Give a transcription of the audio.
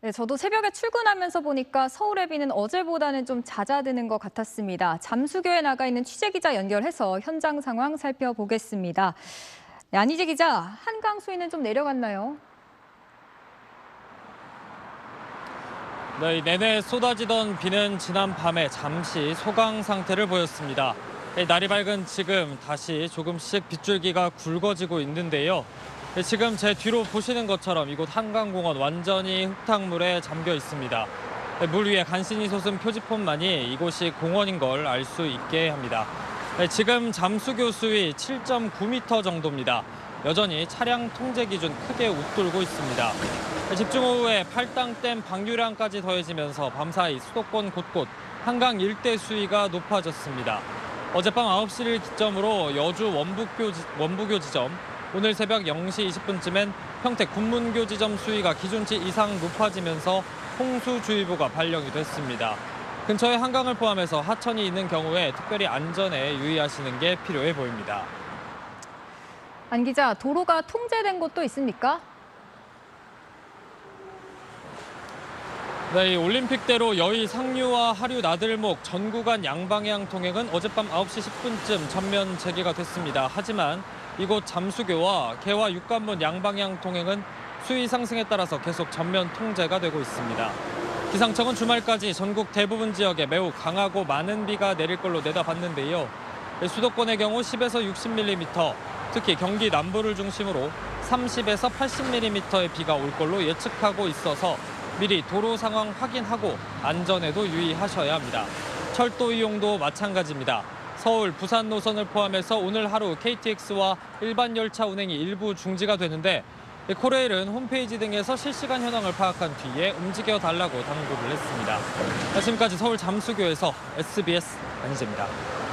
네, 저도 새벽에 출근하면서 보니까 서울의 비는 어제보다는 좀 잦아드는 것 같았습니다. 잠수교에 나가 있는 취재 기자 연결해서 현장 상황 살펴보겠습니다. 네, 안희재 기자, 한강 수위는 좀 내려갔나요? 네, 이 내내 쏟아지던 비는 지난 밤에 잠시 소강 상태를 보였습니다. 네, 날이 밝은 지금 다시 조금씩 빗줄기가 굵어지고 있는데요. 네, 지금 제 뒤로 보시는 것처럼 이곳 한강공원 완전히 흙탕물에 잠겨 있습니다. 네, 물 위에 간신히 솟은 표지폰만이 이곳이 공원인 걸 알 수 있게 합니다. 네, 지금 잠수교 수위 7.9m 정도입니다. 여전히 차량 통제 기준 크게 웃돌고 있습니다. 집중호우에 팔당댐 방류량까지 더해지면서 밤사이 수도권 곳곳 한강 일대 수위가 높아졌습니다. 어젯밤 9시를 기점으로 여주 원북교, 지- 원부교 지점, 오늘 새벽 0시 20분쯤엔 평택 군문교 지점 수위가 기준치 이상 높아지면서 홍수주의보가 발령이 됐습니다. 근처에 한강을 포함해서 하천이 있는 경우에 특별히 안전에 유의하시는 게 필요해 보입니다. 안 기자, 도로가 통제된 곳도 있습니까? 네, 이 올림픽대로 여의 상류와 하류 나들목 전 구간 양방향 통행은 어젯밤 9시 10분쯤 전면 재개가 됐습니다. 하지만 이곳 잠수교와 개화 육관문 양방향 통행은 수위 상승에 따라서 계속 전면 통제가 되고 있습니다. 기상청은 주말까지 전국 대부분 지역에 매우 강하고 많은 비가 내릴 걸로 내다봤는데요. 수도권의 경우 10에서 60mm, 특히 경기 남부를 중심으로 30에서 80mm의 비가 올 걸로 예측하고 있어서 미리 도로 상황 확인하고 안전에도 유의하셔야 합니다. 철도 이용도 마찬가지입니다. 서울, 부산 노선을 포함해서 오늘 하루 KTX와 일반 열차 운행이 일부 중지가 되는데 코레일은 홈페이지 등에서 실시간 현황을 파악한 뒤에 움직여 달라고 당부를 했습니다. 지금까지 서울 잠수교에서 SBS 안희재입니다.